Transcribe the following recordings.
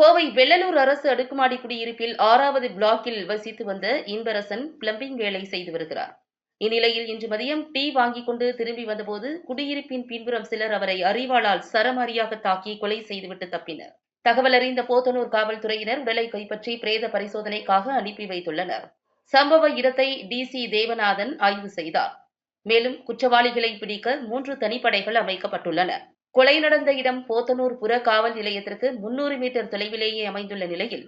கோவை வெள்ளலூர் அரசு அடுக்குமாடி குடியிருப்பில் ஆறாவது பிளாக்கில் வசித்து வந்த இன்பரசன் பிளம்பிங் வேலை செய்து வருகிறார். இந்நிலையில் இன்று மதியம் டீ வாங்கிக் கொண்டு திரும்பி வந்தபோது குடியிருப்பின் பின்புறம் சிலர் அவரை அறிவாளால் சரமாரியாக தாக்கி கொலை செய்துவிட்டு தப்பினர். தகவல் அறிந்த போத்தனூர் காவல்துறையினர் உடலை கைப்பற்றி பிரேத பரிசோதனைக்காக அனுப்பி வைத்துள்ளனர். சம்பவ இடத்தை டிசி தேவநாதன் ஆய்வு செய்தார். மேலும் குற்றவாளிகளை பிடிக்க மூன்று தனிப்படைகள் அமைக்கப்பட்டுள்ளன. கொலை நடந்த இடம் போத்தனூர் புற காவல் நிலையத்திற்கு முன்னூறு மீட்டர் தொலைவிலேயே அமைந்துள்ள நிலையில்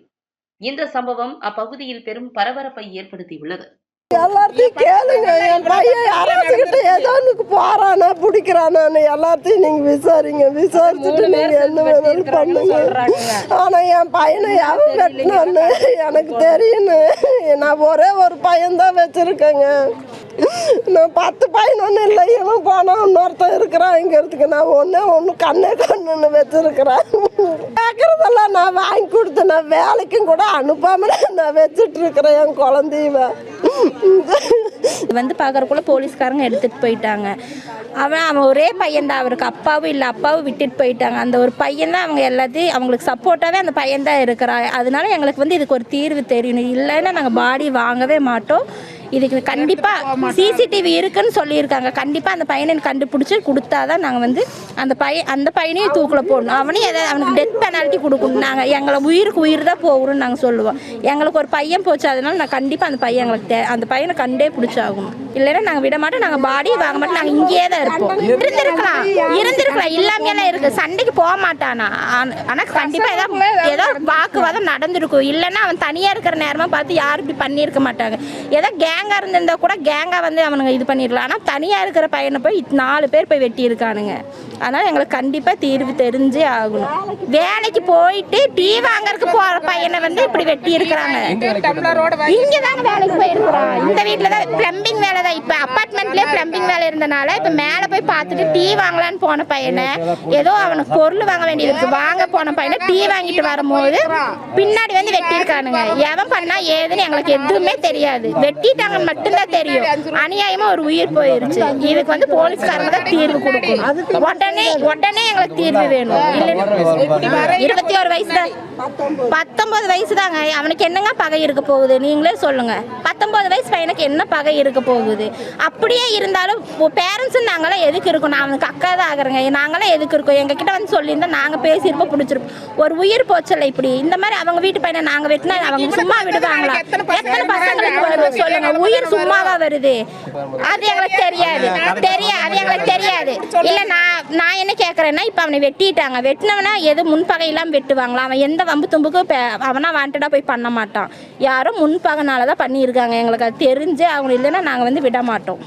இந்த சம்பவம் அப்பகுதியில் பெரும் பரபரப்பை ஏற்படுத்தியுள்ளது. எல்லாத்தையும் கேளுங்க. என் பையன் அரசுகிட்ட ஏதோ ஒண்ணுக்கு போறானா பிடிக்கிறானான்னு எல்லாத்தையும் நீங்க விசாரிங்க. விசாரிச்சுட்டு நீங்க என்ன வேணாலும் பண்ணுங்க. ஆனா என் பையனை எவன் வெட்டினான்னு எனக்கு தெரியுன்னு. நான் ஒரே ஒரு பையன் தான் வச்சிருக்கேங்க. நான் பத்து பதினொன்று இல்லை. இவன் போனா இன்னொருத்தன் இருக்கிறான் நான் ஒன்றே ஒன்று கண்ணே கண்ணுன்னு வச்சுருக்கிறேன். கேட்குறதெல்லாம் நான் வாங்கி கொடுத்து நான் வேலைக்கும் கூட அனுப்பாமல் நான் வச்சுட்ருக்கிறேன் என் குழந்தையவ. இது வந்து பார்க்குறக்குள்ள போலீஸ்காரங்க எடுத்துகிட்டு போயிட்டாங்க. அவன் அவன் ஒரே பையன்தான். அவருக்கு அப்பாவும் இல்லை அப்பாவும் விட்டுட்டு போயிட்டாங்க. அந்த ஒரு பையன் தான் அவங்க எல்லாத்தையும் அவங்களுக்கு சப்போர்ட்டாகவே அந்த பையன் தான் இருக்கிறா அதனால எங்களுக்கு வந்து இதுக்கு ஒரு தீர்வு தெரியணும். இல்லைன்னா நாங்கள் பாடி வாங்கவே மாட்டோம். இதுக்கு கண்டிப்பாக சிசிடிவி இருக்குன்னு சொல்லியிருக்காங்க. கண்டிப்பாக அந்த பையனை கண்டுபிடிச்சி கொடுத்தா தான் நாங்கள் வந்து அந்த பையன் அந்த பையனையும் தூக்கில் போடணும். அவனையும் எதாவது அவனுக்கு டெத் பெனால்ட்டி கொடுக்கணும். நாங்கள் எங்களை உயிருக்கு உயிர் தான் போகணும்னு நாங்கள் சொல்லுவோம். எங்களுக்கு ஒரு பையன் போச்சு அதனால நான் கண்டிப்பாக அந்த பையன் எங்களுக்கு தே அந்த பையனை கண்டே பிடிச்சாகணும். இல்லைன்னா நாங்கள் விட மாட்டோம். நாங்கள் பாடியை வாங்க மாட்டோம். நாங்கள் இங்கேயே தான் இருப்போம். இருந்திருக்கலாம். இருந்திருக்கலாம். இல்லாமையெல்லாம் இருக்குது சண்டைக்கு போக மாட்டானா? ஆனால் கண்டிப்பாக ஏதோ ஏதோ வாக்குவாதம் நடந்திருக்கும். இல்லைன்னா அவன் தனியாக இருக்கிற நேரமாக பார்த்து யாரும் இப்படி பண்ணியிருக்க மாட்டாங்க. ஏதோ கேங்காக இருந்திருந்தா கூட கேங்காக வந்து அவனுங்க இது பண்ணிடலாம். ஆனால் தனியாக இருக்கிற பையனை போய் நாலு பேர் போய் வெட்டி இருக்கானுங்க அதனால் எங்களுக்கு கண்டிப்பாக தீர்வு தெரிஞ்சே ஆகணும். வேலைக்கு போயிட்டு டீ வாங்கறதுக்கு போகிற பையனை வந்து இப்படி வெட்டி இருக்கிறாங்க இங்கே தான் வேலைக்கு போயிருக்கிறான் இந்த வீட்டில் தான் பிளம்பிங் வேலை தான் இப்போ அப்பார்ட்மெண்ட்லேயே பிளம்பிங் வேலை இருந்தனால இப்போ மேலே போய் பார்த்துட்டு டீ வாங்கலான்னு போன பையனை ஏதோ அவனுக்கு பொருள் வாங்க வேண்டியது இருக்கு வாங்க போன பையனை டீ வாங்கிட்டு வரும்போது பின்னாடி வந்து வெட்டியிருக்கானுங்க. எவன் பண்ணா ஏதுன்னு எங்களுக்கு எதுவுமே தெரியாது. வெட்டிட்டாங்க வெட்டிட்டாங்கன்னு மட்டும்தான் தெரியும். அநியாயமா ஒரு உயிர் போயிருச்சு. இதுக்கு வந்து போலீஸ்காரங்க தான் தீர்வு கொடுக்கணும். உடனே உடனே எங்களுக்கு தீர்வு வேணும். இருபத்தி ஒரு வயசு தான். பத்தொன்பது வயசு தாங்க. அவனுக்கு என்னங்க பகை இருக்க போகுது? நீங்களே சொல்லுங்க. பத்தொன்பது வயசு பையனுக்கு என்ன பகை இருக்க போகுது? அப்படியே இருந்தாலும் பேரண்ட்ஸும் நாங்களாம் எதுக்கு இருக்கோம் நான் அவனுக்கு அக்கா தான் ஆகுறேங்க. நாங்களாம் எதுக்கு இருக்கோம்? எங்ககிட்ட வந்து சொல்லியிருந்தா நாங்கள் பேசியிருப்போம் பிடிச்சிருப்போம். ஒரு உயிர் போச்சல இப்படி. இந்த மாதிரி அவங்க வீட்டு பையனை நாங்கள் வெட்டினா அவங்க சும்மா விடுவாங்களா? எத்தனை பசங்களுக்கு சொல்லுங்க. உயிர் சும்மாவா வருது. அது எங்களுக்கு தெரியாது. தெரியாது அது எங்களுக்கு தெரியாது. இல்ல நான் நான் என்ன கேட்கறேன்னா இப்ப அவனை வெட்டிட்டாங்க. வெட்டினவனா எது முன்பகை இல்லாம வெட்டுவாங்களா? அவன் எந்த வம்பு தும்புக்கும் இப்ப அவனா வாண்டடா போய் பண்ண மாட்டான். யாரும் முன்பகனால தான் பண்ணியிருக்காங்க. எங்களுக்கு அது தெரிஞ்சு அவங்க இல்லைன்னா நாங்கள் வந்து விட மாட்டோம்.